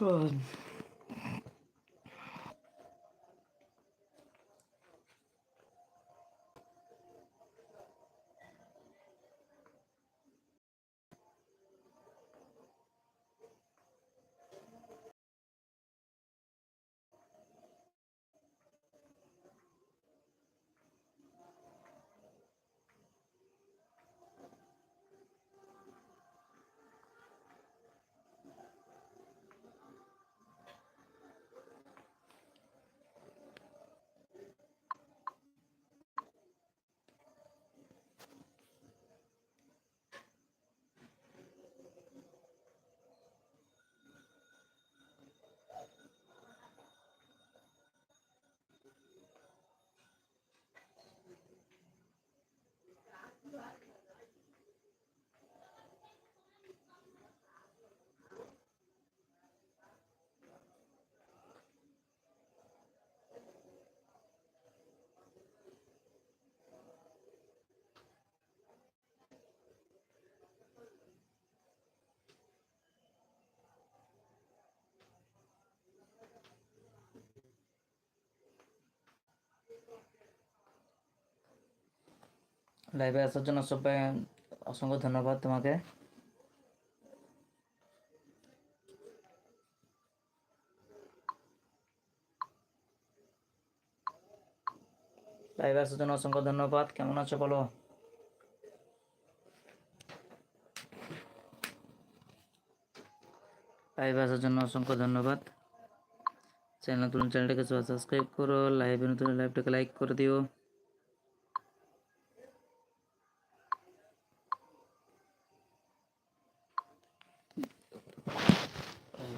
嗯。Right. লাইভে আসার জন্য সবাই অসংখ্য ধন্যবাদ তোমাকে। লাইভে আসার জন্য অসংখ্য ধন্যবাদ। কেমন আছো বলো? লাইভে আসার জন্য অসংখ্য ধন্যবাদ। চ্যানেল নতুন চ্যানেলটাকে সাবস্ক্রাইব করো। লাইভে নতুন লাইভটাকে লাইক করে দিও।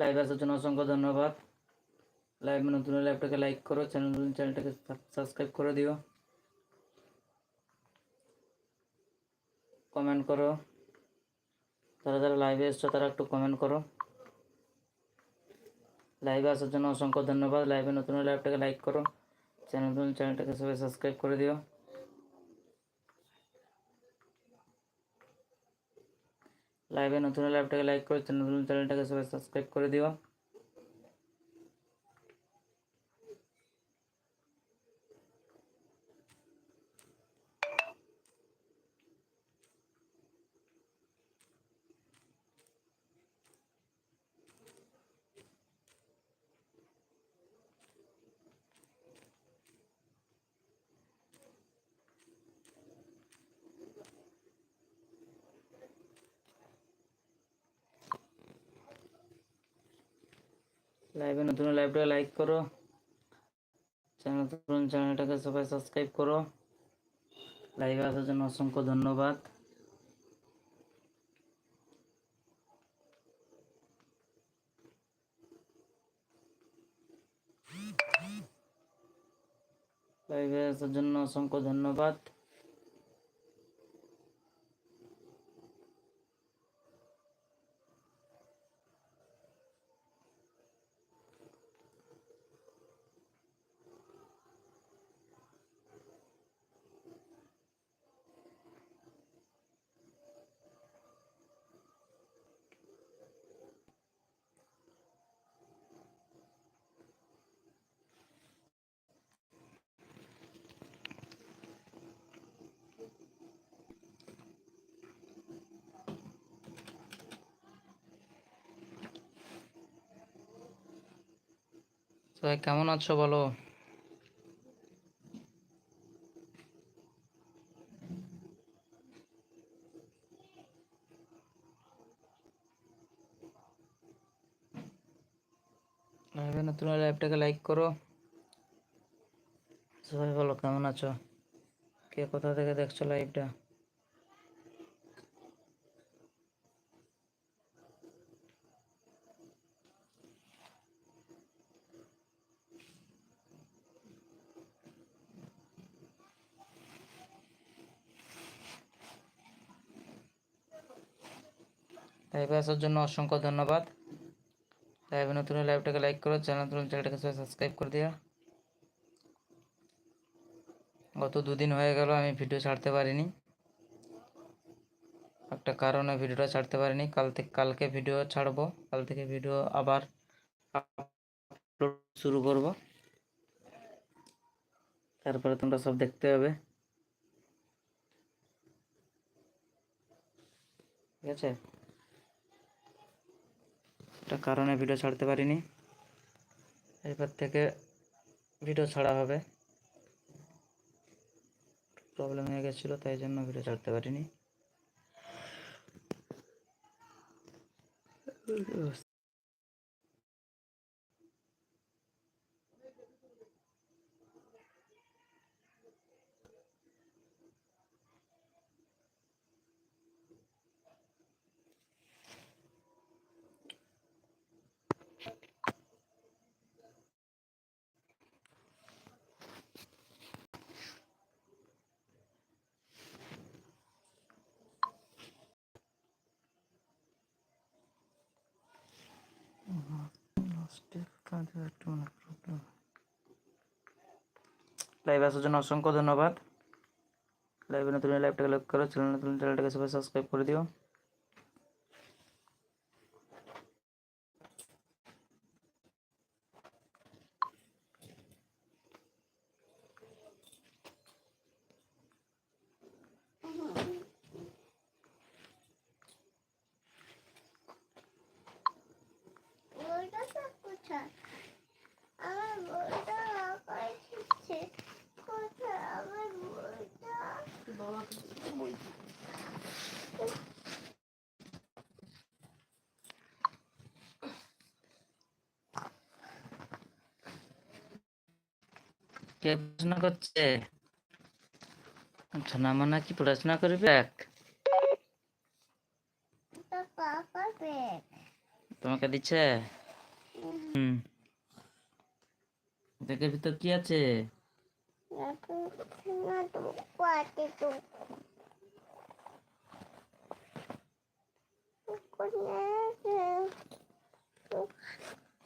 লাইভ আসার জন্য অসংখ্য ধন্যবাদ। লাইভ নতুন লাইভটাকে লাইক করো চ্যানেল নতুন চ্যানেলটাকে সাবস্ক্রাইব করে দিও। কমেন্ট করো। যারা যারা লাইভে এসছো, তারা একটু কমেন্ট করো। লাইভে আসার জন্য অসংখ্য ধন্যবাদ। লাইভে নতুন লাইভটাকে লাইক করো। চ্যানেল নতুন চ্যানেলটাকে সবাই সাবস্ক্রাইব করে দিও। লাইভে নতুন লাইভটাকে লাইক করে নতুন চ্যানেলটাকে সবাই সাবস্ক্রাইব করে দিও। লাইভে নতুন লাইভটাকে লাইক করো চ্যানেল নতুন চ্যানেলটাকে সবাই সাবস্ক্রাইব করো লাইভে আসার জন্য অসংখ্য ধন্যবাদ লাইভে আসার জন্য অসংখ্য ধন্যবাদ সবাই কেমন আছো বলো? নতুন লাইভটাকে লাইক করো। সবাই বলো, কেমন আছো? কে কোথা থেকে দেখছ লাইভটা লাইভে আসার জন্য অসংখ্য ধন্যবাদ। লাইভে নতুন লাইভটাকে লাইক করো চ্যানেল নতুন চ্যানেলটাকে সাবস্ক্রাইব করে দিও। গত দুদিন হয়ে গেল আমি ভিডিও ছাড়তে পারিনি। একটা কারণে ভিডিওটা ছাড়তে পারিনি। কাল থেকে কালকে ভিডিও ছাড়বো। কাল থেকে ভিডিও আবার আপলোড শুরু করব। তারপরে তোমরা সব দেখতে হবে ঠিক আছে? একটা কারণে ভিডিও ছাড়তে পারিনি। এরপর থেকে ভিডিও ছাড়া হবে। প্রবলেম হয়ে গেছিল, তাই জন্য ভিডিও ছাড়তে পারিনি। লাইভ আসার জন্য অসংখ্য ধন্যবাদ। লাইভে নতুন লাইভটাকে লাইক করো চ্যানেল নতুন চ্যানেলটাকে সবাই সাবস্ক্রাইব করে দিও। কে পড়াশোনা করছে? সোনামা নাকি পড়াশোনা করবে? তোমাকে দিচ্ছে? হুম। ব্যাগের ভিতর কি আছে? তো। কোথায়